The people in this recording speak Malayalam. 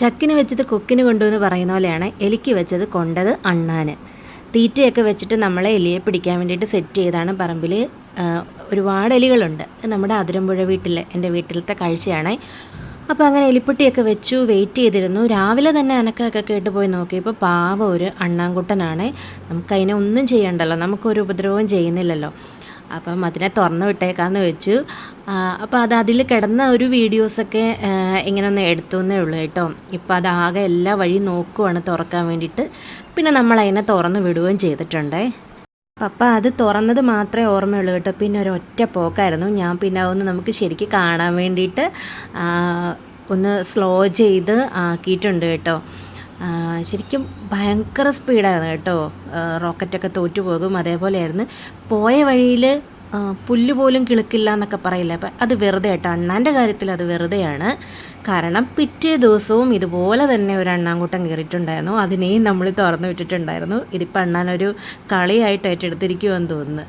ചക്കിന് വെച്ചത് കൊക്കിന് കൊണ്ടുവന്ന് പറയുന്ന പോലെയാണ് എലിക്ക് വെച്ചത് കൊണ്ടത് അണ്ണാന്. തീറ്റയൊക്കെ വെച്ചിട്ട് നമ്മളെ എലിയെ പിടിക്കാൻ വേണ്ടിയിട്ട് സെറ്റ് ചെയ്താണ് പറമ്പിൽ ഒരുപാട് എലികളുണ്ട്. നമ്മുടെ അതിരമ്പുഴ വീട്ടിലെ എന്റെ വീട്ടിലത്തെ കാഴ്ചയാണ്. അപ്പോൾ അങ്ങനെ എലിപ്പെട്ടിയൊക്കെ വെച്ചു വെയിറ്റ് ചെയ്തിരുന്നു. രാവിലെ തന്നെ അനക്കൊക്കെ കേട്ട് പോയി നോക്കിയപ്പോൾ പാവ ഒരു അണ്ണാൻകുട്ടനാണ് നമുക്ക് അതിനെ ഒന്നും ചെയ്യണ്ടല്ലോ. നമുക്കൊരു ഉപദ്രവവും ചെയ്യുന്നില്ലല്ലോ. അപ്പം അതിനെ തുറന്ന് വിട്ടേക്കാന്ന് വെച്ചു. അപ്പോൾ അത് അതിൽ കിടന്ന ഒരു വീഡിയോസൊക്കെ ഇങ്ങനെ ഒന്ന് എടുത്തു എന്നേ ഉള്ളൂ കേട്ടോ. ഇപ്പം അതാകെ എല്ലാ വഴി നോക്കുവാണ് തുറക്കാൻ വേണ്ടിയിട്ട്. പിന്നെ നമ്മൾ അതിനെ തുറന്ന് വിടുകയും ചെയ്തിട്ടുണ്ടേ. പപ്പ അത് തുറന്നത് മാത്രമേ ഓർമ്മയുള്ളൂ കേട്ടോ. പിന്നെ ഒരു ഒറ്റ പോക്കായിരുന്നു. ഞാൻ പിന്നെ അതൊന്ന് നമുക്ക് ശരിക്കും കാണാൻ വേണ്ടിയിട്ട് ഒന്ന് സ്ലോ ചെയ്ത് ആക്കിയിട്ടുണ്ട് കേട്ടോ. ശരിക്കും ഭയങ്കര സ്പീഡായിരുന്നു കേട്ടോ. റോക്കറ്റൊക്കെ തോറ്റു പോകും അതേപോലെയായിരുന്നു പോയ വഴിയിൽ പുല്ല് പോലും കിളുക്കില്ല എന്നൊക്കെ പറയില്ല? അപ്പം അത് വെറുതെ കേട്ടോ. അണ്ണാന്റെ കാര്യത്തിൽ അത് വെറുതെയാണ്. കാരണം പിറ്റേ ദിവസവും ഇതുപോലെ തന്നെ ഒരു അണ്ണാൻകൂട്ടം കയറിയിട്ടുണ്ടായിരുന്നു. അതിനെയും നമ്മൾ തുറന്നു വിട്ടിട്ടുണ്ടായിരുന്നു. ഇതിപ്പോൾ അണ്ണാനൊരു കളിയായിട്ട് ഏറ്റെടുത്തിരിക്കുമെന്ന് തോന്നുന്നു.